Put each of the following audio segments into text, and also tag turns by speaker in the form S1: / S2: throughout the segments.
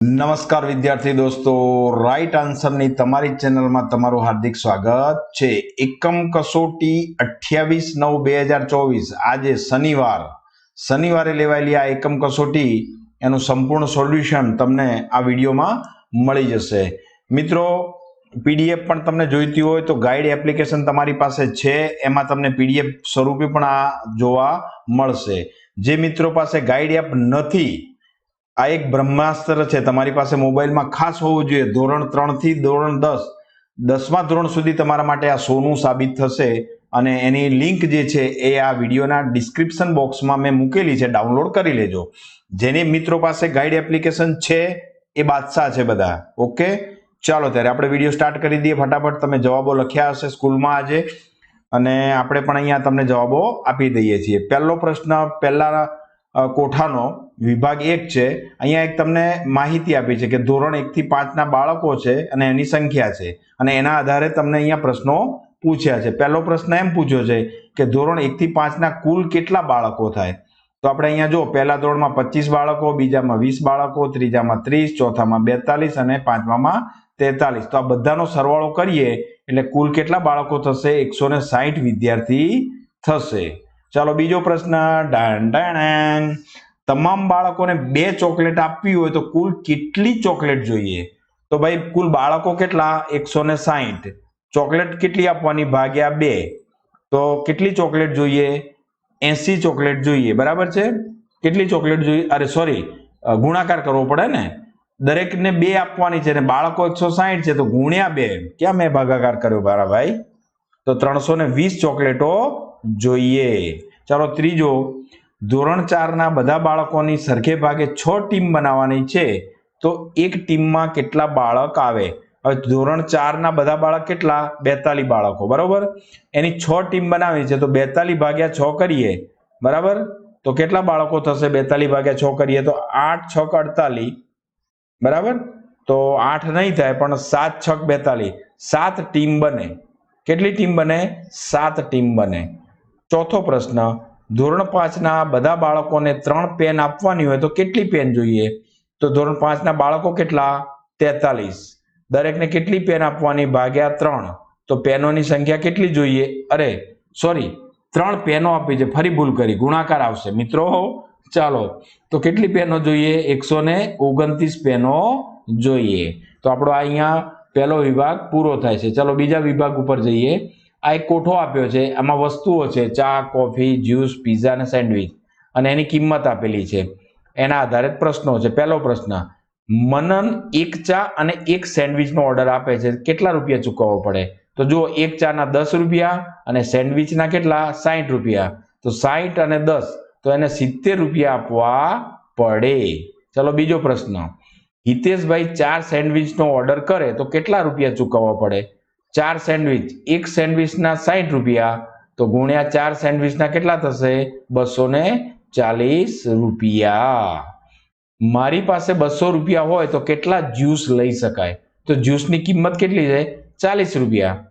S1: નમસ્કાર વિદ્યાર્થી દોસ્તો. રાઈટ આન્સરની તમારી ચેનલમાં તમારું હાર્દિક સ્વાગત છે. એકમ કસોટી અઠ્યાવીસ નવ બે હજાર ચોવીસ. આજે શનિવાર. શનિવારે લેવાયેલી આ એકમ કસોટી, એનું સંપૂર્ણ સોલ્યુશન તમને આ વિડીયોમાં મળી જશે. મિત્રો, પીડીએફ પણ તમને જોઈતી હોય તો ગાઈડ એપ્લિકેશન તમારી પાસે છે. એમાં તમને પીડીએફ સ્વરૂપે પણ આ જોવા મળશે. જે મિત્રો પાસે ગાઈડ એપ નથી આ એક બ્રહ્માસ્ત્ર છે. તમારી પાસે મોબાઈલમાં ખાસ હોવું જોઈએ. ધોરણ ત્રણથી ધોરણ દસ. દસમા ધોરણ સુધી તમારા માટે આ સોનું સાબિત થશે અને એની લિંક જે છે એ આ વિડીયોના ડિસ્ક્રિપ્શન બોક્સમાં મેં મૂકેલી છે. ડાઉનલોડ કરી લેજો. જેની મિત્રો પાસે ગાઈડ એપ્લિકેશન છે એ બાદશાહ છે બધા. ઓકે? ચાલો, ત્યારે આપણે વીડિયો સ્ટાર્ટ કરી દઈએ ફટાફટ. તમે જવાબો લખ્યા હશે સ્કૂલમાં આજે. અને આપણે પણ અહીંયા તમને જવાબો આપી દઈએ છીએ. પહેલો પ્રશ્ન, પહેલા કોઠાનો વિભાગ એક છે. અહીંયા એક તમને માહિતી આપી છે કે ધોરણ એકથી પાંચના બાળકો છે અને એની સંખ્યા છે. અને એના આધારે તમને અહીંયા પ્રશ્નો પૂછ્યા છે. પહેલો પ્રશ્ન એમ પૂછ્યો છે કે ધોરણ એકથી પાંચના કુલ કેટલા બાળકો થાય? તો આપણે અહીંયા જો પહેલા ધોરણમાં પચીસ બાળકો, બીજામાં વીસ બાળકો, ત્રીજામાં ત્રીસ, ચોથામાં બેતાલીસ અને પાંચમામાં તેતાલીસ. તો આ બધાનો સરવાળો કરીએ એટલે કુલ કેટલા બાળકો થશે? એકસો ને વિદ્યાર્થી થશે. ચાલો બીજો પ્રશ્ન. ડાણ તમામ બાળકોને બે ચોકલેટ આપવી હોય તો કુલ કેટલી ચોકલેટ જોઈએ? તો ભાઈ, કુલ બાળકો કેટલા? એકસો ને સાહીઠ. ચોકલેટ કેટલી આપવાની? ભાગ્યા બે. તો કેટલી ચોકલેટ જોઈએ? એસી ચોકલેટ જોઈએ. બરાબર છે? કેટલી ચોકલેટ જોઈએ? અરે સોરી ગુણાકાર કરવો પડે ને? દરેકને બે આપવાની છે ને બાળકો એકસો સાહીઠ છે તો ગુણ્યા બે. ક્યાં મેં ભાગાકાર કર્યો મારા ભાઈ? તો ત્રણસો ને વીસ ચોકલેટો જોઈએ. ચાલો ત્રીજો. ધોરણ ચારના બધા બાળકોની સરખે ભાગે છ ટીમ બનાવવાની છે. તો એક ટીમમાં કેટલા બાળક આવે? હવે ધોરણ ચારના બધા બાળક કેટલા? બેતાલીસ બાળકો. બરાબર? એની છ ટીમ બનાવી છે. તો બેતાલીસ ભાગ્યા છ કરીએ. બરાબર? તો કેટલા બાળકો થશે બેતાલીસ ભાગ્યા છ કરીએ? તો આઠ છક અડતાલીસ. બરાબર? તો આઠ નહીં થાય, પણ સાત છક બેતાલીસ. સાત ટીમ બને. કેટલી ટીમ બને? સાત ટીમ બને. ચોથો પ્રશ્ન, ધોરણ પાંચના બધા બાળકોને ત્રણ પેન આપવાની હોય તો કેટલી પેન જોઈએ? તો ધોરણ પાંચના બાળકો કેટલા? તેતાલીસ. દરેકને કેટલી પેન આપવાની? ભાગ્યા ત્રણ. તો પેનોની સંખ્યા કેટલી જોઈએ? અરે સોરી ત્રણ પેનો આપી છે. ફરી ભૂલ કરી. ગુણાકાર આવશે. મિત્રો, ચાલો. તો કેટલી પેનો જોઈએ? એકસો ને ઓગણત્રીસ પેનો જોઈએ. તો આપણો અહીંયા પહેલો વિભાગ પૂરો થાય છે. ચલો બીજા વિભાગ ઉપર જઈએ. આ એક કોઠો આપ્યો છે. આમાં વસ્તુઓ છે. ચા, કોફી, જ્યુસ, પીઝા અને સેન્ડવિચ. અને એની કિંમત આપેલી છે. એના આધારે પ્રશ્નો છે. પહેલો પ્રશ્ન, મનન એક ચા અને એક સેન્ડવિચનો ઓર્ડર આપે છે. કેટલા રૂપિયા ચૂકવવો પડે? તો જો એક ચાના દસ રૂપિયા અને સેન્ડવિચના કેટલા? સાહીઠ રૂપિયા. તો સાહીઠ અને દસ, તો એને સિત્તેર રૂપિયા આપવા પડે. ચલો બીજો પ્રશ્ન, હિતેશભાઈ ચાર સેન્ડવિચનો ઓર્ડર કરે તો કેટલા રૂપિયા ચૂકવવા પડે? ચાર સેન્ડવિચ, એક સેન્ડવિચના સાઠ રૂપિયા, તો ગુણ્યા ચાર સેન્ડવિચના કેટલા થશે? બસો ને ચાલીસ રૂપિયા. મારી પાસે બસો રૂપિયા હોય તો કેટલા જ્યુસ લઈ શકાય? તો જ્યુસની કિંમત કેટલી છે? ચાલીસ રૂપિયા.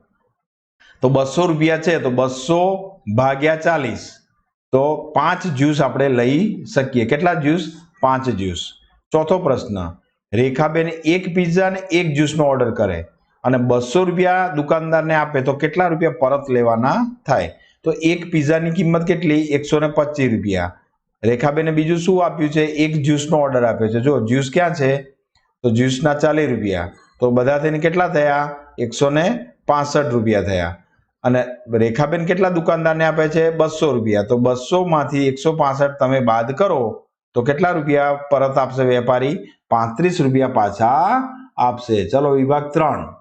S1: તો બસો રૂપિયા છે, તો બસો ભાગ્યા ચાલીસ. તો પાંચ જ્યુસ આપણે લઈ શકીએ. કેટલા જ્યુસ? પાંચ જ્યુસ. ચોથો પ્રશ્ન, રેખાબેન એક પીઝા અને એક જ્યુસનો ઓર્ડર કરે. અને બસો રૂપિયા દુકાનદારને આપે તો કેટલા રૂપિયા પરત લેવાના થાય? તો એક પિઝાની કિંમત કેટલી? એકસો ને પચીસ રૂપિયા. રેખાબેને બીજું શું આપ્યું છે? એક જ્યુસનો ઓર્ડર આપ્યો છે. જો, જ્યુસ ક્યાં છે? તો જ્યુસના ચાલીસ રૂપિયા. તો બધા થઈને કેટલા થયા? એકસો ને પાસઠ રૂપિયા થયા. અને રેખાબેન કેટલા દુકાનદારને આપે છે? બસો રૂપિયા. તો બસોમાંથી એકસો પાસઠ તમે બાદ કરો, તો કેટલા રૂપિયા પરત આપશે વેપારી? પાંત્રીસ રૂપિયા પાછા આપશે. ચલો, વિભાગ ત્રણ.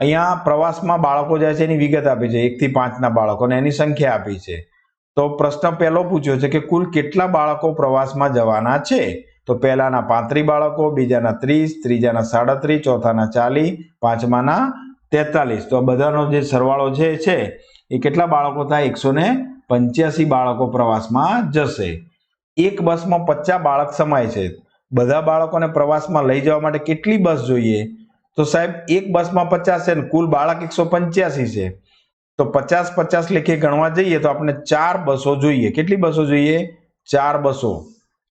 S1: અહીંયા પ્રવાસમાં બાળકો જાય છે, એની વિગત આપી છે એકથી પાંચના બાળકોને એની સંખ્યા આપી છે. તો પ્રશ્ન પહેલો પૂછ્યો છે કે કુલ કેટલા બાળકો પ્રવાસમાં જવાના છે? તો પહેલાના પાંત્રીસ બાળકો, બીજાના ત્રીસ, ત્રીજાના સાડત્રીસ, ચોથાના ચાલીસ, પાંચમાના તેતાલીસ. તો બધાનો જે સરવાળો જે છે, એ કેટલા બાળકો થાય? એકસો ને પંચ્યાસી બાળકો પ્રવાસમાં જશે. એક બસમાં પચાસ બાળક સમાય છે. બધા બાળકોને પ્રવાસમાં લઈ જવા માટે કેટલી બસ જોઈએ? તો સાહેબ, એક બસમાં પચાસ છે ને કુલ બાળક એકસો પંચ્યાસી છે. તો પચાસ પચાસ લેખે ગણવા જઈએ તો આપણે ચાર બસો જોઈએ. કેટલી બસો જોઈએ? ચાર બસો.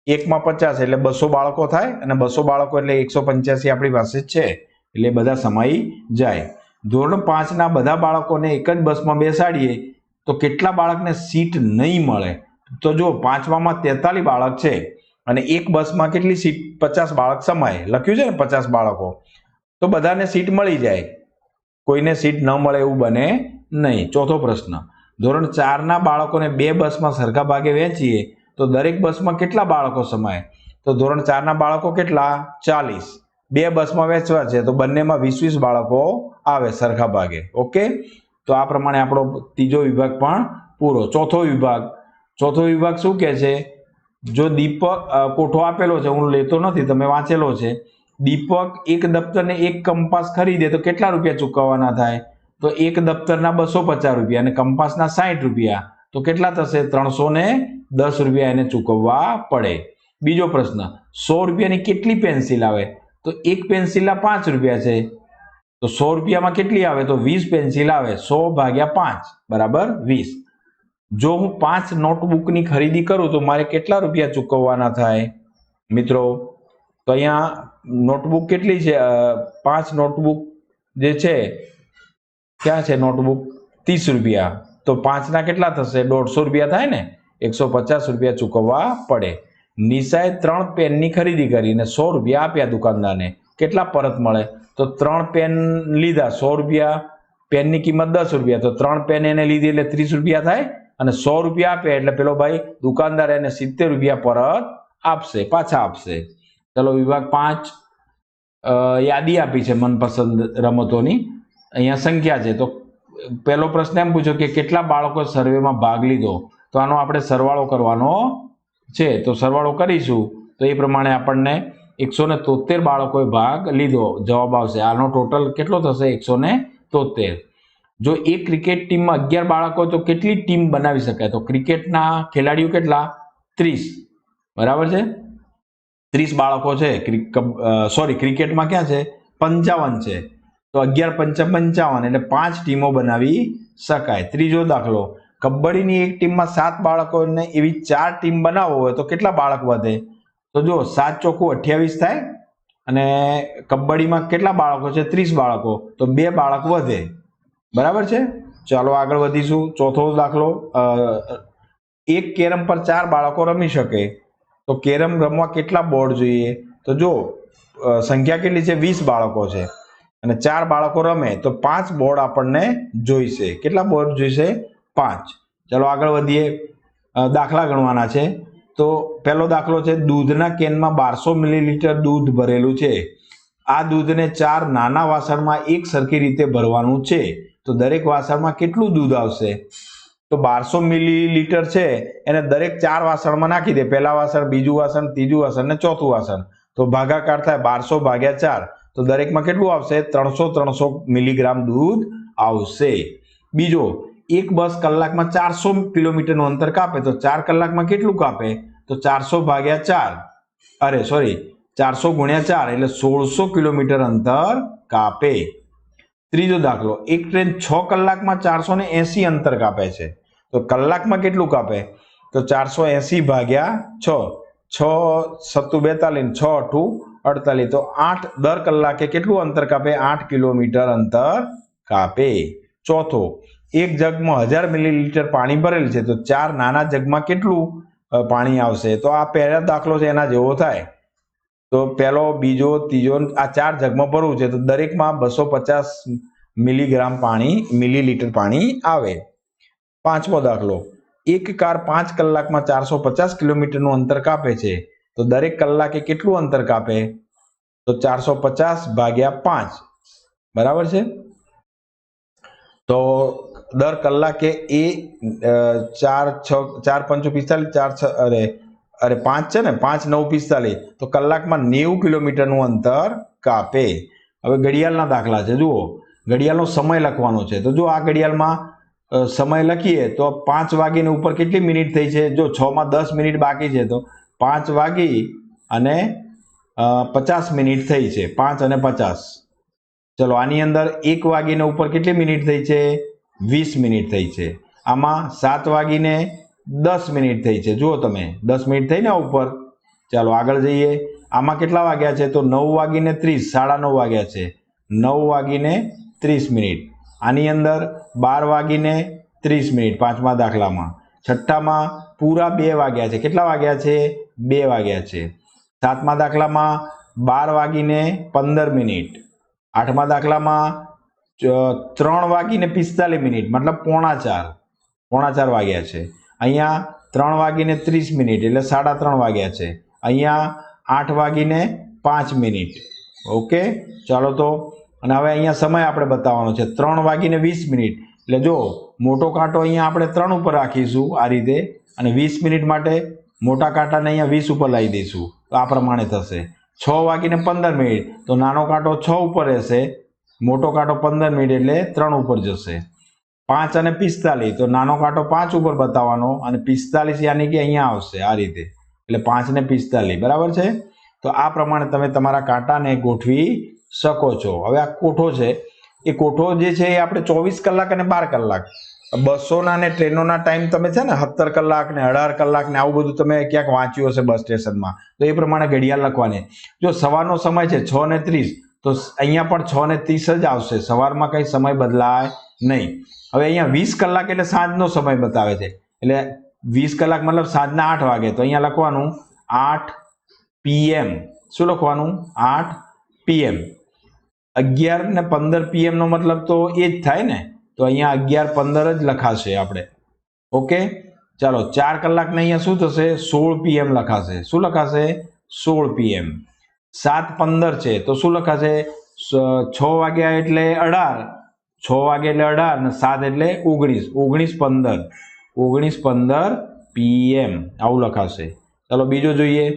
S1: એકમાં પચાસ એટલે બસો બાળકો થાય અને બસો બાળકો એટલે એકસો પંચ્યાસી આપણી પાસે છે. એટલે બધા સમાઈ જાય. ધોરણ પાંચના બધા બાળકોને એક જ બસમાં બેસાડીએ તો કેટલા બાળકને સીટ નહીં મળે? તો જો પાંચમામાં તેતાલીસ બાળક છે અને એક બસમાં કેટલી સીટ? પચાસ બાળક સમાય. લખ્યું છે ને પચાસ બાળકો. તો બધાને સીટ મળી જાય. કોઈને સીટ ન મળે એવું બને નહીં. ચોથો પ્રશ્ન. ધોરણ ચારના બાળકોને બે બસમાં સરખા ભાગે વહેંચીએ તો દરેક બસમાં કેટલા બાળકો સમાય? તો ધોરણ ચારના બાળકો કેટલા? ચાલીસ. બે બસમાં વહેંચવા છે તો બંનેમાં વીસ વીસ બાળકો આવે સરખા ભાગે. ઓકે? તો આ પ્રમાણે આપણો ત્રીજો વિભાગ પણ પૂરો. ચોથો વિભાગ. ચોથો વિભાગ શું કહે છે? જો દીપક કોઠો આપેલો છે, હું લેતો નથી, તમે વાંચેલો છે. દીપક એક દફતરને એક કંપાસ ખરીદે તો કેટલા રૂપિયા ચૂકવવાના થાય? તો એક દફતરના બસો પચાસ રૂપિયા અને કંપાસના સાઠ રૂપિયા. તો કેટલા થશે? ત્રણસો ને દસ રૂપિયા એને ચૂકવવા પડે. બીજો પ્રશ્ન, સો રૂપિયાની કેટલી પેન્સિલ આવે? તો એક પેન્સિલના પાંચ રૂપિયા છે. તો સો રૂપિયામાં કેટલી આવે? તો વીસ પેન્સિલ આવે. સો ભાગ્યા પાંચ, બરાબર? વીસ. જો હું પાંચ નોટબુકની ખરીદી કરું તો મારે કેટલા રૂપિયા ચૂકવવાના થાય? મિત્રો તો અહીંયા નોટબુક કેટલી છે? પાંચ નોટબુક જે છે, ક્યાં છે નોટબુક ત્રીસ રૂપિયા. તો પાંચના કેટલા થશે? દોઢસો રૂપિયા થાય ને? એકસો પચાસ રૂપિયા ચૂકવવા પડે. નિશાએ ત્રણ પેનની ખરીદી કરીને સો રૂપિયા આપ્યા દુકાનદારને. કેટલા પરત મળે? તો ત્રણ પેન લીધા, સો રૂપિયા. પેનની કિંમત દસ રૂપિયા. તો ત્રણ પેન એને લીધી એટલે ત્રીસ રૂપિયા થાય અને સો રૂપિયા આપે એટલે પેલો ભાઈ દુકાનદાર એને સિત્તેર રૂપિયા પરત આપશે, પાછા આપશે. ચલો વિભાગ પાંચ યાદી આપી છે મનપસંદ રમતોની. અહીંયા સંખ્યા છે. તો પહેલો પ્રશ્ન એમ પૂછ્યો કે કેટલા બાળકો સર્વેમાં ભાગ લીધો? તો આનો આપણે સરવાળો કરવાનો છે. તો સરવાળો કરીશું. તો એ પ્રમાણે આપણને એકસો ને તોતેર બાળકોએ ભાગ લીધો. જવાબ આવશે. આનો ટોટલ કેટલો થશે? એકસો ને તોતેર. જો એક ક્રિકેટ ટીમમાં અગિયાર બાળકો તો કેટલી ટીમ બનાવી શકાય? તો ક્રિકેટના ખેલાડીઓ કેટલા? ત્રીસ. બરાબર છે? ત્રીસ બાળકો છે સોરી ક્રિકેટમાં ક્યાં છે? પંચાવન છે. તો અગિયાર પંચા પંચાવન એટલે પાંચ ટીમો બનાવી શકાય. ત્રીજો દાખલો, કબડ્ડીની એક ટીમમાં સાત બાળકોને એવી ચાર ટીમ બનાવવો હોય તો કેટલા બાળક વધે? તો જો સાત ચોખ્ખું અઠ્યાવીસ થાય અને કબડ્ડીમાં કેટલા બાળકો છે? ત્રીસ બાળકો. તો બે બાળક વધે. બરાબર છે? ચાલો આગળ વધીશું. ચોથો દાખલો એક કેરમ પર ચાર બાળકો રમી શકે. તો કેરમ રમવા કેટલા બોર્ડ જોઈએ? તો જો સંખ્યા કેટલી છે? વીસ બાળકો છે. અને ચાર બાળકો રમે, તો પાંચ બોર્ડ આપણને જોઈશે. કેટલા બોર્ડ જોઈશે? પાંચ. ચાલો આગળ વધીએ. દાખલા ગણવાના છે. તો પહેલો દાખલો છે, દૂધના કેનમાં બારસો મિલીલીટર દૂધ ભરેલું છે. આ દૂધને ચાર નાના વાસણમાં એક સરખી રીતે ભરવાનું છે. તો દરેક વાસણમાં કેટલું દૂધ આવશે? તો બારસો મિલીલીટર છે, એને દરેક ચાર વાસણમાં નાખી દે. પહેલા વાસણ, બીજું વાસણ, ત્રીજું વાસણ ને ચોથું વાસણ. તો ભાગાકાર થાય બારસો ભાગ્યા ચાર. તો દરેકમાં કેટલું આવશે? ત્રણસો ત્રણસો મિલીગ્રામ દૂધ આવશે. બીજો, એક બસ કલાકમાં ચારસો કિલોમીટરનું અંતર કાપે. તો ચાર કલાકમાં કેટલું કાપે? તો ચારસો ભાગ્યા ચાર. અરે સોરી ચારસો ગુણ્યા ચાર એટલે સોળસો કિલોમીટર અંતર કાપે. ત્રીજો દાખલો, એક ટ્રેન છ કલાકમાં ચારસો ને એસી અંતર કાપે છે. તો કલાકમાં કેટલું કાપે? તો ચારસો એસી ભાગ્યા છ. છ સત્તુ બેતાલીસ, છ અઠું અડતાલીસ. તો આઠ દર કલાકે કેટલું અંતર કાપે? આઠ કિલોમીટર અંતર કાપે. ચોથો, એક જગમાં હજાર મિલીલીટર પાણી ભરેલ છે, તો ચાર નાના જગમાં કેટલું પાણી આવશે? તો આ પહેલા દાખલો છે, એના જેવો થાય. તો પહેલો, બીજો, ત્રીજો, આ ચાર જગમાં ભરવું છે, તો દરેકમાં બસો પચાસ મિલીગ્રામ પાણી, મિલીલીટર પાણી આવે. પાંચમો દાખલો. એક કાર પાંચ કલાકમાં ચારસો પચાસ કિલોમીટરનું અંતર કાપે છે, તો દરેક કલાકે કેટલું અંતર કાપે? તો ચારસો પચાસ ભાગ્યા પાંચ. બરાબર છે? તો દર કલાકે એ ચાર છ, ચાર પંચો પિસ્તાલીસ, ચાર છ, અરે અરે પાંચ છે ને, પાંચ, નવ, પિસ્તાલીસ. તો કલાકમાં નેવું કિલોમીટરનું અંતર કાપે. હવે ઘડિયાળના દાખલા છે, જુઓ. ઘડિયાળનો સમય લખવાનો છે. તો જો આ ઘડિયાળમાં સમય લખીએ, તો પાંચ વાગીને ઉપર કેટલી મિનિટ થઈ છે? જો છમાં દસ મિનિટ બાકી છે, તો પાંચ વાગી અને પચાસ મિનિટ થઈ છે. પાંચ અને પચાસ. ચલો, આની અંદર એક વાગીને ઉપર કેટલી મિનિટ થઈ છે? વીસ મિનિટ થઈ છે. આમાં સાત વાગીને દસ મિનિટ થઈ છે. જુઓ તમે, દસ મિનિટ થઈને ઉપર. ચાલો આગળ જઈએ. આમાં કેટલા વાગ્યા છે? તો નવ વાગીને ત્રીસ, સાડા નવ વાગ્યા છે. નવ વાગીને ત્રીસ મિનિટ. આની અંદર બાર વાગીને ત્રીસ મિનિટ, પાંચમા દાખલામાં. છઠ્ઠામાં પૂરા બે વાગ્યા છે. કેટલા વાગ્યા છે? બે વાગ્યા છે. સાતમા દાખલામાં બાર વાગીને પંદર મિનિટ. આઠમા દાખલામાં ત્રણ વાગીને પિસ્તાલીસ મિનિટ, મતલબ પોણા ચાર. પોણા ચાર વાગ્યા છે. અહીંયા ત્રણ વાગીને ત્રીસ મિનિટ, એટલે સાડા ત્રણ વાગ્યા છે. અહીંયા આઠ વાગીને પાંચ મિનિટ. ઓકે? ચાલો તો. અને હવે અહીંયા સમય આપણે બતાવવાનો છે. ત્રણ વાગીને વીસ મિનિટ. એટલે જો, મોટો કાંટો અહીંયા આપણે ત્રણ ઉપર રાખીશું આ રીતે, અને વીસ મિનિટ માટે મોટા કાંટાને અહીંયા વીસ ઉપર લાવી દઈશું. તો આ પ્રમાણે થશે. છ વાગીને પંદર મિનિટ. તો નાનો કાંટો છ ઉપર રહેશે. મોટો કાંટો પંદર મિનિટ, એટલે ત્રણ ઉપર જશે. પાંચ અને પિસ્તાલીસ. તો નાનો કાંટો પાંચ ઉપર બતાવવાનો અને પિસ્તાલીસ યાની કે અહીંયા આવશે આ રીતે. એટલે પાંચ ને પિસ્તાલીસ. બરાબર છે? તો આ પ્રમાણે તમે તમારા કાંટાને ગોઠવી શકો છો. હવે આ કોઠો છે. એ કોઠો જે છે એ આપણે ચોવીસ કલાક અને બાર કલાક. બસોના અને ટ્રેનોના ટાઈમ તમે છે ને સત્તર કલાક ને અઢાર કલાક ને આવું બધું તમે ક્યાંક વાંચ્યું હશે બસ સ્ટેશનમાં. તો એ પ્રમાણે ઘડિયાળ લખવાની. જો સવારનો સમય છે છ ને ત્રીસ, તો અહીંયા પણ છ ને ત્રીસ જ આવશે. સવારમાં કંઈ સમય બદલાય નહીં. હવે અહીંયા વીસ કલાક એટલે સાંજનો સમય બતાવે છે. એટલે વીસ કલાક મતલબ સાંજના આઠ વાગે. તો અહીંયા લખવાનું આઠ પીએમ શું લખવાનું? આઠ પીએમ અગિયાર ને પંદર પીએમનો મતલબ તો એ જ થાય ને? તો અહીંયા અગિયાર પંદર જ લખાશે આપણે. ઓકે? ચાલો, ચાર કલાકને અહીંયા શું થશે? સોળ પીએમ લખાશે. શું લખાશે? સોળ પીએમ સાત પંદર છે. તો શું લખાશે? છ વાગ્યા એટલે અઢાર. છ વાગે એટલે અઢાર અને સાત એટલે ઓગણીસ. ઓગણીસ પંદર. ઓગણીસ પંદર પીએમ આવું લખાશે. ચાલો બીજો જોઈએ.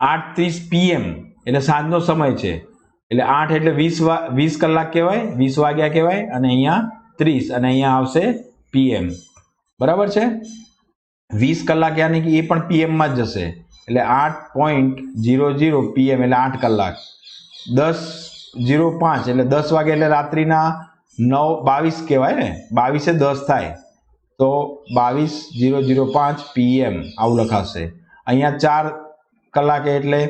S1: આઠ ત્રીસ પીએમ એટલે સાંજનો સમય છે. એટલે આઠ એટલે વીસ વીસ કલાક કહેવાય, વીસ વાગ્યા કહેવાય અને અહીંયા ત્રીસ અને અહીંયા આવશે પીએમ બરાબર છે? વીસ કલાક યાની કે એ પણ પીએમમાં જ જશે. એટલે આઠ પોઈન્ટ જીરો જીરો પીએમ એટલે આઠ કલાક. દસ જીરો પાંચ એટલે દસ વાગે એટલે રાત્રિના નવ, બાવીસ કહેવાય ને? બાવીસે દસ થાય. તો બાવીસ, જીરો જીરો, પાંચ પીએમ આવું લખાશે. અહીંયા ચાર કલાકે એટલે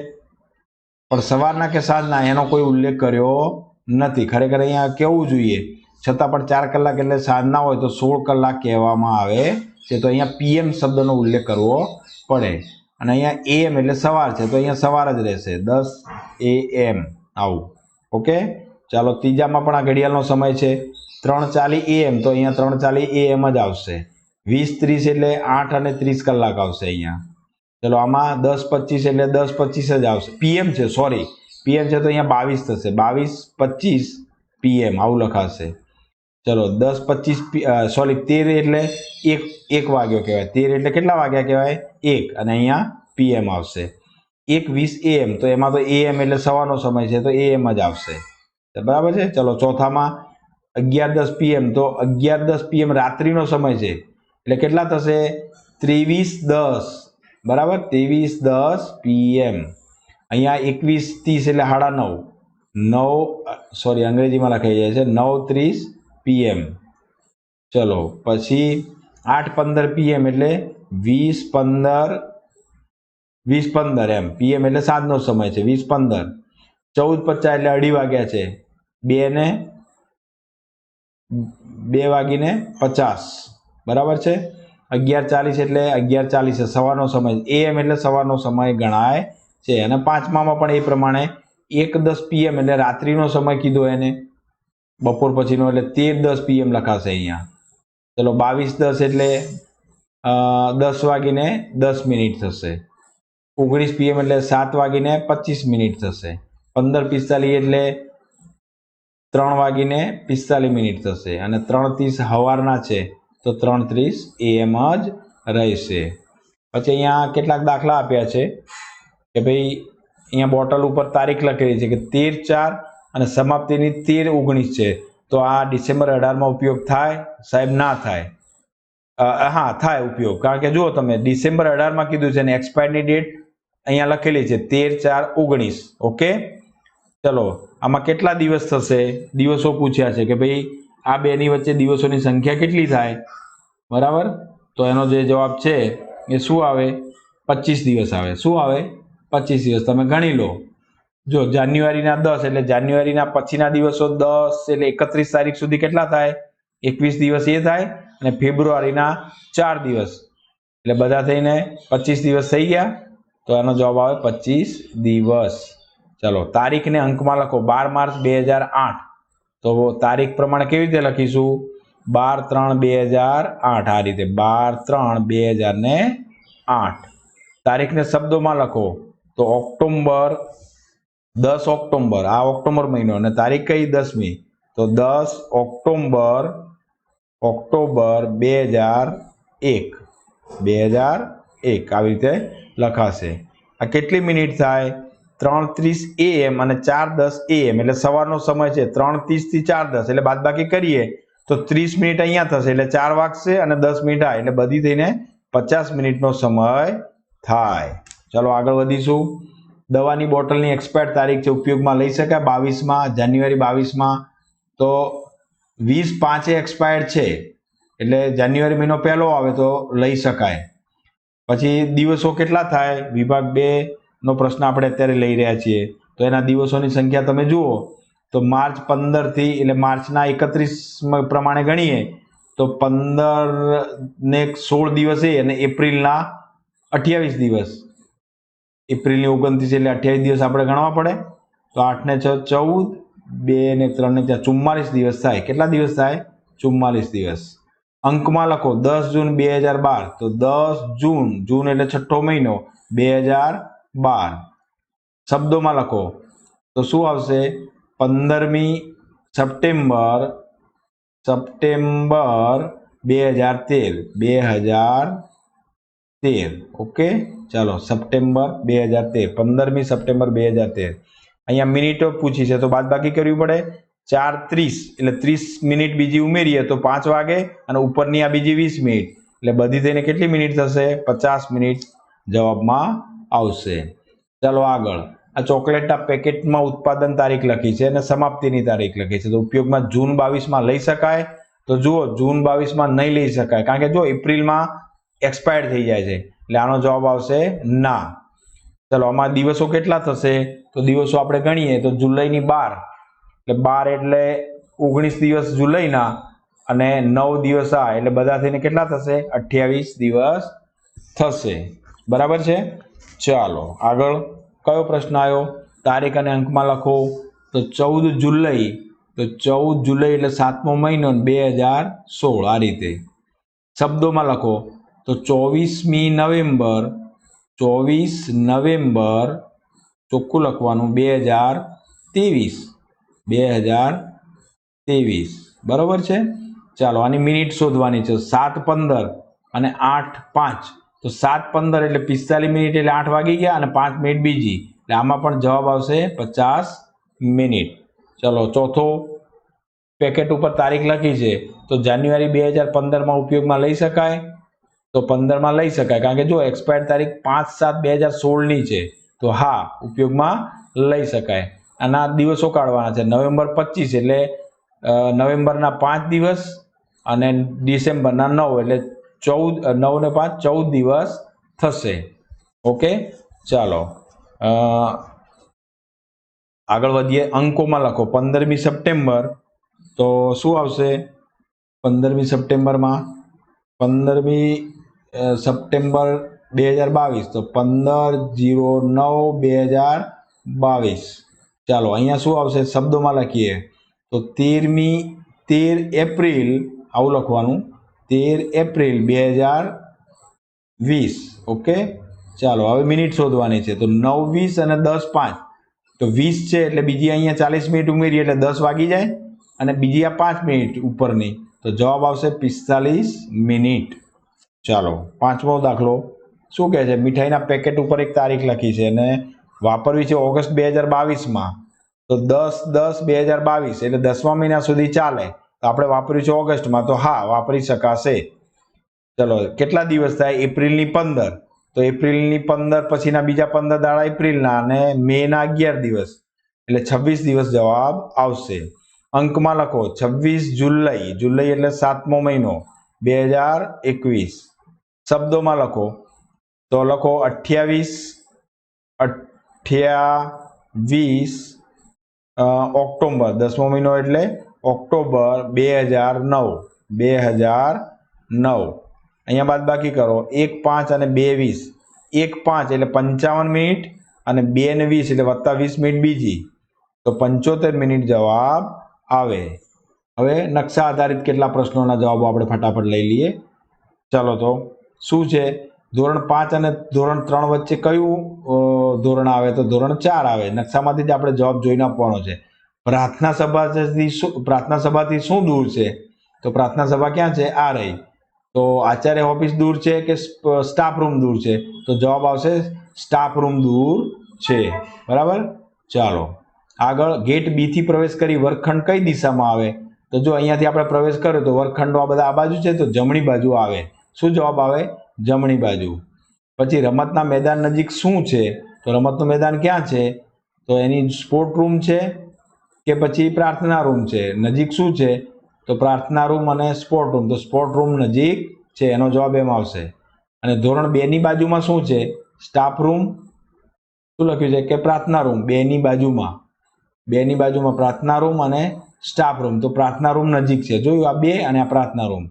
S1: પણ સવારના કે સાંજના એનો કોઈ ઉલ્લેખ કર્યો નથી. ખરેખર અહીંયા કેવું જોઈએ? છતાં પણ ચાર કલાક એટલે સાંજના હોય તો સોળ કલાક કહેવામાં આવે છે. તો અહીંયા પીએમ શબ્દનો ઉલ્લેખ કરવો પડે. અને અહીંયા એમ એટલે સવાર છે. તો અહીંયા સવાર જ રહેશે. દસ એ એમ. આવું. ઓકે? ચાલો, ત્રીજામાં પણ આ ઘડિયાળનો સમય છે. ત્રણ ચાલી એમ તો અહીંયા ત્રણ ચાલી એમ જ આવશે. વીસ, ત્રીસ એટલે આઠ અને ત્રીસ કલાક આવશે અહીંયા. ચલો, આમાં દસ, પચીસ એટલે દસ, પચીસ જ આવશે. પીએમ છે, સોરી. પીએમ છે તો અહીંયા બાવીસ થશે. બાવીસ, પચીસ પીએમ, આવું લખાશે. ચલો, દસ, પચીસ સોરી, તેર એટલે એક એક વાગ્યો કહેવાય. તેર એટલે કેટલા વાગ્યા કહેવાય? એક. અને અહીંયા પીએમ આવશે. એક, વીસ એએમ, તો એમાં તો એએમ એટલે સવારનો સમય છે, તો એમ જ આવશે. બરાબર છે? ચલો, ચોથામાં અગિયાર દસ પીએમ તો અગિયાર દસ પીએમ રાત્રિનો સમય છે. એટલે કેટલા થશે? ત્રેવીસ દસ. બરાબર? ત્રેવીસ દસ પીએમ અહીંયા એકવીસ ત્રીસ એટલે સાડા નવ. નવ સોરી અંગ્રેજીમાં લખાઈ જાય છે. નવ ત્રીસ પીએમ ચલો, પછી આઠ પંદર પીએમ એટલે વીસ પંદર વીસ પંદર એમ. પીએમ એટલે સાંજનો સમય છે, વીસ પંદર. ચૌદ પચાસ એટલે અઢી વાગ્યા છે. બે ને બે વાગીને પચાસ. બરાબર છે? અગિયાર ચાલીસ એટલે અગિયાર ચાલીસ સવારનો સમય. એમ એટલે સવારનો સમય ગણાય છે. અને પાંચમામાં પણ એ પ્રમાણે એક દસ પીએમ એટલે રાત્રિનો સમય કીધો એને. બપોર પછીનો એટલે તેર દસ પીએમ લખાશે અહીંયા. ચલો, બાવીસ દસ એટલે દસ વાગીને દસ મિનિટ થશે. ઓગણીસ પીએમ એટલે સાત વાગીને પચીસ મિનિટ થશે. પંદર પિસ્તાલીસ એટલે ત્રણ વાગીને પિસ્તાલીસ મિનિટ થશે અને ત્રણ ત્રીસ હવારના છે, તો ત્રણ ત્રીસ એએમ જ રહેશે. પછી અહીંયા કેટલાક દાખલા આપ્યા છે કે ભાઈ અહીંયા બોટલ ઉપર તારીખ લખેલી છે કે તેર ચાર અને સમાપ્તિની તેર ઓગણીસ છે, તો આ ડિસેમ્બર અઢારમાં ઉપયોગ થાય? સાહેબ, ના થાય. હા, થાય ઉપયોગ. કારણ કે જુઓ તમે, ડિસેમ્બર અઢારમાં કીધું છે ને એક્સપાયરની ડેટ અહીંયા લખેલી છે તેર ચાર ઓગણીસ. ઓકે? ચલો આમાં કેટલા દિવસ થશે? દિવસો પૂછ્યા છે કે ભાઈ, આ બેની વચ્ચે દિવસોની સંખ્યા કેટલી થાય? બરાબર? તો એનો જે જવાબ છે એ શું આવે? પચીસ દિવસ આવે. શું આવે? પચીસ દિવસ. તમે ગણી લો. જો જાન્યુઆરીના દસ એટલે જાન્યુઆરીના પછીના દિવસો દસ એટલે એકત્રીસ તારીખ સુધી કેટલા થાય? એકવીસ દિવસ એ થાય અને ફેબ્રુઆરીના ચાર દિવસ. એટલે બધા થઈને પચીસ દિવસ થઈ ગયા. તો એનો જવાબ આવે પચીસ દિવસ. ચલો, તારીખને અંકમાં લખો બાર માર્ચ બે હજાર આઠ. તો તારીખ પ્રમાણે કેવી રીતે લખીશું? બાર ત્રણ બે હજાર આઠ. આ રીતે બાર ત્રણ બે હજાર ને આઠ. તારીખને શબ્દોમાં લખો. તો ઓક્ટોબર દસ ઓક્ટોબર આ ઓક્ટોબર મહિનો અને તારીખ કઈ? દસમી. તો દસ ઓક્ટોબર ઓક્ટોબર બે હજાર એક. બે હજાર એક. આવી રીતે લખાશે. આ કેટલી મિનિટ થાય? ત્રણ ત્રીસ એએમ અને ચાર દસ એએમ એટલે સવારનો સમય છે ત્રણ ત્રીસથી ચાર દસ, એટલે બાદબાકી કરીએ તો ત્રીસ મિનિટ અહીંયા થશે, એટલે ચાર વાગશે અને દસ મિનિટ આ, એટલે બધી થઈને પચાસ મિનિટનો સમય થાય. ચલો આગળ વધીશું. દવાની બોટલની એક્સપાયર તારીખ છે, ઉપયોગમાં લઈ શકાય બાવીસમાં, જાન્યુઆરી બાવીસમાં. તો વીસ પાંચે એક્સપાયર્ડ છે, એટલે જાન્યુઆરી મહિનો પહેલો આવે તો લઈ શકાય. પછી દિવસો કેટલા થાય? વિભાગ બે નો પ્રશ્ન આપણે અત્યારે લઈ રહ્યા છીએ. તો એના દિવસોની સંખ્યા તમે જુઓ. તો માર્ચ પંદરથી એટલે માર્ચના એકત્રીસ પ્રમાણે ગણીએ, તો પંદર ને સોળ દિવસે અને એપ્રિલના અઠ્યાવીસ દિવસ. એપ્રિલની ઓગણત્રીસ એટલે અઠ્યાવીસ દિવસ આપણે ગણવા પડે. તો આઠ ને છ, ચૌદ, બે ને ત્રણ ને ચાર, ચુમ્માલીસ દિવસ થાય. કેટલા દિવસ થાય? ચુમ્માલીસ દિવસ. અંકમાં લખો, દસ જૂન બે હજાર બાર. તો દસ જૂન જૂન એટલે છઠ્ઠો મહિનો, બે હજાર બાર. શબ્દોમાં લખો. તો શું આવશે? પંદરમી સપ્ટેમ્બર સપ્ટેમ્બર બે હજાર તેર. બે હજાર તેર. ઓકે? ચાલો, સપ્ટેમ્બર બે હજાર તેર. પંદરમી સપ્ટેમ્બર બે હજાર તેર. અહીંયા મિનિટો પૂછી છે, તો બાદબાકી કરવી પડે. ચાર ત્રીસ, એટલે ત્રીસ મિનિટ બીજી ઉમેરીએ તો પાંચ વાગે અને ઉપરની આ બીજી વીસ મિનિટ. એટલે બધી થઈને કેટલી મિનિટ થશે? પચાસ મિનિટ. જવાબમાં આવશે. ચાલો આગળ. આ ચોકલેટના પેકેટમાં ઉત્પાદન તારીખ લખી છે અને સમાપ્તિની તારીખ લખી છે. તો ઉપયોગમાં જૂન બાવીસમાં લઈ શકાય. તો જુઓ, જૂન બાવીસમાં નહીં લઈ શકાય. કારણ કે જો એપ્રિલમાં એક્સપાયર્ડ થઈ જાય છે. એટલે આનો જવાબ આવશે ના. ચલો, આમાં દિવસો કેટલા થશે? તો દિવસો આપણે ગણીએ. તો જુલાઈની બાર. એટલે બાર એટલે ઓગણીસ દિવસ જુલાઈના અને નવ દિવસ આ. એટલે બધા થઈને કેટલા થશે? અઠ્યાવીસ દિવસ થશે. બરાબર છે? ચાલો, આગળ કયો પ્રશ્ન આવ્યો? તારીખ અને અંકમાં લખો. તો ચૌદ જુલાઈ, તો ચૌદ જુલાઈ એટલે સાતમો મહિનો બે હજાર સોળ, આ રીતે. શબ્દોમાં લખો. તો ચોવીસમી નવેમ્બર, ચોવીસ નવેમ્બર, ચોખ્ખું લખવાનું, બે હજાર ત્રેવીસ, બે હજાર ત્રેવીસ. બરાબર છે? ચાલો, આની મિનિટ શોધવાની છે. સાત પંદર અને આઠ પાંચ. તો સાત પંદર એટલે પિસ્તાલીસ મિનિટ એટલે આઠ વાગી ગયા અને પાંચ મિનિટ બીજી. એટલે આમાં પણ જવાબ આવશે પચાસ મિનિટ. ચલો, ચોથો પેકેટ ઉપર તારીખ લખી છે. તો જાન્યુઆરી બે હજાર પંદરમાં ઉપયોગમાં લઈ શકાય? તો પંદરમાં લઈ શકાય. કારણ કે જો એક્સપાયર તારીખ પાંચ સાત બે હજાર સોળની છે, તો હા, ઉપયોગમાં લઈ શકાય. આના દિવસો કાઢવાના છે. નવેમ્બર પચીસ એટલે નવેમ્બરના પાંચ દિવસ અને ડિસેમ્બરના નવ એટલે ચૌદ નવ ને પાંચ, ચૌદ દિવસ થશે. ઓકે? ચાલો. આગળ વધીએ. અંકોમાં લખો. પંદરમી સપ્ટેમ્બર. તો શું આવશે? પંદરમી સપ્ટેમ્બરમાં? પંદરમી સપ્ટેમ્બર બે હજાર બાવીસ. તો પંદર જીરો નવ બે હજાર બાવીસ. ચાલો, અહીંયા શું આવશે? શબ્દોમાં લખીએ. તો તેરમી, તેર એપ્રિલ, આવું લખવાનું. તેર એપ્રિલ બે હજાર વીસ. ઓકે? ચાલો, હવે મિનિટ શોધવાની છે. તો નવ, વીસ અને દસ, પાંચ. તો વીસ છે એટલે બીજી અહીંયા ચાલીસ મિનિટ ઉમેરીએ એટલે દસ વાગી જાય અને બીજી આ પાંચ મિનિટ ઉપરની. તો જવાબ આવશે પિસ્તાલીસ મિનિટ. ચાલો, પાંચમો દાખલો. શું કહે છે? મીઠાઈના પેકેટ ઉપર એક તારીખ લખી છે અને વાપરવી છે ઓગસ્ટ બે હજાર બાવીસમાં. તો દસ દસ બે હજાર બાવીસ એટલે દસમા મહિના સુધી ચાલે. આપણે વાપર્યું છે ઓગસ્ટમાં. તો હા વાપરી શકાશે. ચલો કેટલા દિવસ થાય? એપ્રિલની પંદર. તો એપ્રિલની પંદર પછીના બીજા પંદર દાડા એપ્રિલના અને મેના અગિયાર દિવસ. એટલે છવ્વીસ દિવસ જવાબ આવશે. અંકમાં લખો છવ્વીસ જુલાઈ. જુલાઈ એટલે સાતમો મહિનો બે હજાર એકવીસ. શબ્દોમાં લખો. તો લખો અઠ્યાવીસ અઠ્યાવીસ અ, ઓક્ટોબર દસમો મહિનો એટલે ઓક્ટોબર બે હજાર નવ. બે હજાર નવ. અહીંયા બાદ બાકી કરો. એક પાંચ અને બે વીસ. એક પાંચ એટલે પંચાવન મિનિટ અને બે ને વીસ એટલે વત્તા વીસ મિનિટ બીજી. તો પંચોતેર મિનિટ જવાબ આવે. હવે નકશા આધારિત કેટલા પ્રશ્નોના જવાબો આપણે ફટાફટ લઈ લઈએ. ચાલો તો, શું છે? ધોરણ પાંચ અને ધોરણ ત્રણ વચ્ચે કયું ધોરણ આવે? તો ધોરણ ચાર આવે. નકશામાંથી જ આપણે જવાબ જોઈને આપવાનો છે. પ્રાર્થના સભાથી શું પ્રાર્થના સભાથી શું દૂર છે? તો પ્રાર્થના સભા ક્યાં છે? આ રહી. તો આચાર્ય ઓફિસ દૂર છે કે સ્ટાફ રૂમ દૂર છે? તો જવાબ આવશે સ્ટાફ રૂમ દૂર છે. બરાબર? ચાલો. આગળ ગેટ બીથી પ્રવેશ કરી વર્ગખંડ કઈ દિશામાં આવે? તો જો અહીંયાથી આપણે પ્રવેશ કર્યો તો વર્ગખંડો આ બધા આ બાજુ છે તો જમણી બાજુ આવે. શું જવાબ આવે? જમણી બાજુ. પછી રમતના મેદાન નજીક શું છે? તો રમતનું મેદાન ક્યાં છે? તો એની સ્પોર્ટ રૂમ છે. કે પછી પ્રાર્થના રૂમ છે. નજીક શું છે? તો પ્રાર્થના રૂમ અને સ્પોર્ટ રૂમ. તો સ્પોર્ટ રૂમ નજીક છે, એનો જવાબ એમ આવશે. અને ધોરણ બેની બાજુમાં શું છે? Staff room. શું લખ્યું છે? કે પ્રાર્થના રૂમ. બેની બાજુમાં. બેની બાજુમાં પ્રાર્થના રૂમ અને સ્ટાફ રૂમ. તો પ્રાર્થના રૂમ નજીક છે. જોયું આ બે અને આ પ્રાર્થના રૂમ.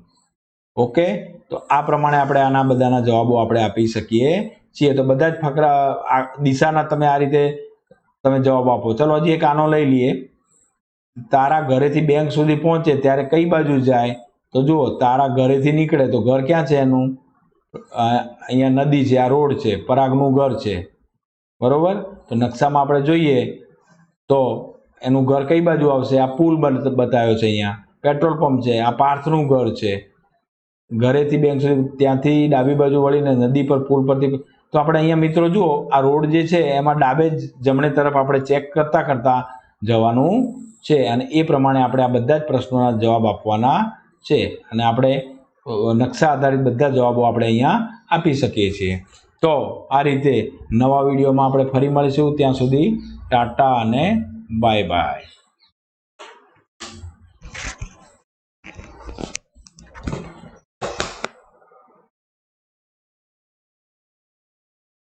S1: ઓકે? તો આ પ્રમાણે આપણે આના બધાના જવાબો આપણે આપી શકીએ છીએ. તો બધા જ ફકરા દિશાના તમે આ રીતે તમે જવાબ આપો. ચલો હજી એક આનો લઈ લઈએ. તારા ઘરેથી બેંક સુધી પહોંચે ત્યારે કઈ બાજુ જાય? તો જુઓ, તારા ઘરેથી નીકળે તો ઘર ક્યાં છે એનું? અહીંયા નદી છે, આ રોડ છે, પરાગનું ઘર છે. બરોબર? તો નકશામાં આપણે જોઈએ તો એનું ઘર કઈ બાજુ આવશે? આ પુલ બતાવ્યો છે અહીંયા. પેટ્રોલ પંપ છે, આ પાર્થનું ઘર છે. ઘરેથી બેંક સુધી, ત્યાંથી ડાબી બાજુ વળીને નદી પર, પુલ પરથી. તો આપણે અહીંયા મિત્રો જુઓ, આ રોડ જે છે, એમાં ડાબે જમણે તરફ આપણે ચેક કરતા કરતા જવાનું છે. અને એ પ્રમાણે આપણે આ બધા જ પ્રશ્નોના જવાબ આપવાના છે. અને આપણે નકશા આધારિત બધા જવાબો આપણે અહીંયા આપી શકીએ છીએ. તો આ રીતે નવા વિડીયોમાં આપણે ફરી મળીશું. ત્યાં સુધી ટાટા અને બાય બાય.